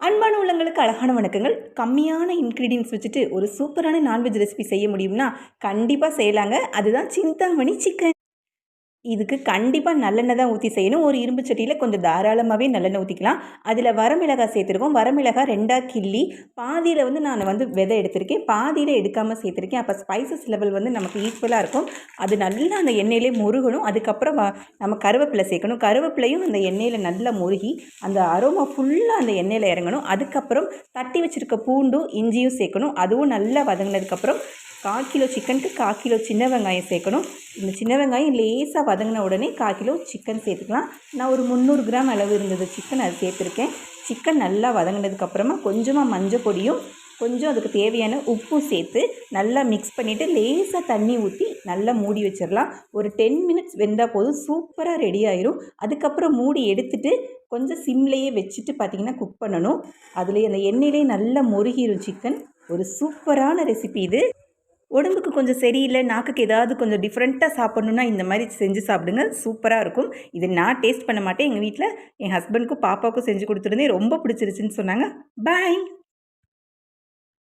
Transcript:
அன்பான உள்ளங்களுக்கு அழகான வணக்கங்கள். கம்மியான இன்க்ரீடியன்ஸ் வச்சுட்டு ஒரு சூப்பரான நான்வெஜ் ரெசிபி செய்ய முடியும்னா கண்டிப்பாக செய்யலாங்க. அதுதான் சிந்தாமணி சிக்கன் இதுக்கு கண்டிப்பாக நல்லெண்ணெய் தான் ஊற்றி செய்யணும். ஒரு இரும்பு சட்டியில் கொஞ்சம் தாராளமாகவே நல்லெண்ணெய் ஊற்றிக்கலாம் அதில் வரமிளகாய் சேர்த்துருக்கோம். வரமிளகாய் ரெண்டாக கிள்ளி பாதியில் வந்து நான் வந்து விதை எடுத்திருக்கேன். பாதியில் எடுக்காமல் சேர்த்துருக்கேன். அப்போ ஸ்பைசஸ் லெவல் வந்து நமக்கு ஈக்குவலாக இருக்கும். அது நல்லா அந்த எண்ணெயிலே முருகணும். அதுக்கப்புறம் வ- நம்ம கருவேப்பிலை சேர்க்கணும். கருவேப்பிலையும் அந்த எண்ணெயில் நல்லா முருகி அந்த அரோமா ஃபுல்லாக அந்த எண்ணெயில் இறங்கணும். அதுக்கப்புறம் தட்டி வச்சுருக்க பூண்டும் இஞ்சியும் சேர்க்கணும். அதுவும் நல்லா வதங்கினதுக்கப்புறம் கால் கிலோ சிக்கனுக்கு கால் கிலோ சின்ன வெங்காயம் சேர்க்கணும். இந்த சின்ன வெங்காயம் லேசாக வதங்கின உடனே கால் கிலோ சிக்கன் சேர்த்துக்கலாம். நான் ஒரு முந்நூறு கிராம் அளவு இருந்தது சிக்கன் அது சேர்த்துருக்கேன். சிக்கன் நல்லா வதங்கினதுக்கப்புறமா கொஞ்சமாக மஞ்சள் பொடியும் கொஞ்சம் அதுக்கு தேவையான உப்பும் சேர்த்து நல்லா மிக்ஸ் பண்ணிவிட்டு லேசாக தண்ணி ஊற்றி நல்லா மூடி வச்சிடலாம். ஒரு டென் மினிட்ஸ் வெந்தால் போதும் சூப்பராக ரெடி ஆயிரும். அதுக்கப்புறம் மூடி எடுத்துட்டு கொஞ்சம் சிம்லேயே வச்சுட்டு பார்த்தீங்கன்னா குக் பண்ணணும். அதுலேயே அந்த எண்ணெயிலே நல்லா முருகிரும் சிக்கன். ஒரு சூப்பரான ரெசிபி இது. உடம்புக்கு கொஞ்சம் சரியில்லை நாக்குக்கு ஏதாவது கொஞ்சம் டிஃப்ரெண்ட்டாக சாப்பிட்ணுன்னா இந்த மாதிரி செஞ்சு சாப்பிடுங்க. சூப்பராக இருக்கும். இது நான் டேஸ்ட் பண்ண மாட்டேன். எங்கள் வீட்டில் என் ஹஸ்பண்டுக்கும் பாப்பாவுக்கும் செஞ்சு கொடுத்துருந்தேன். ரொம்ப பிடிச்சிருச்சுன்னு சொன்னாங்க. பாய்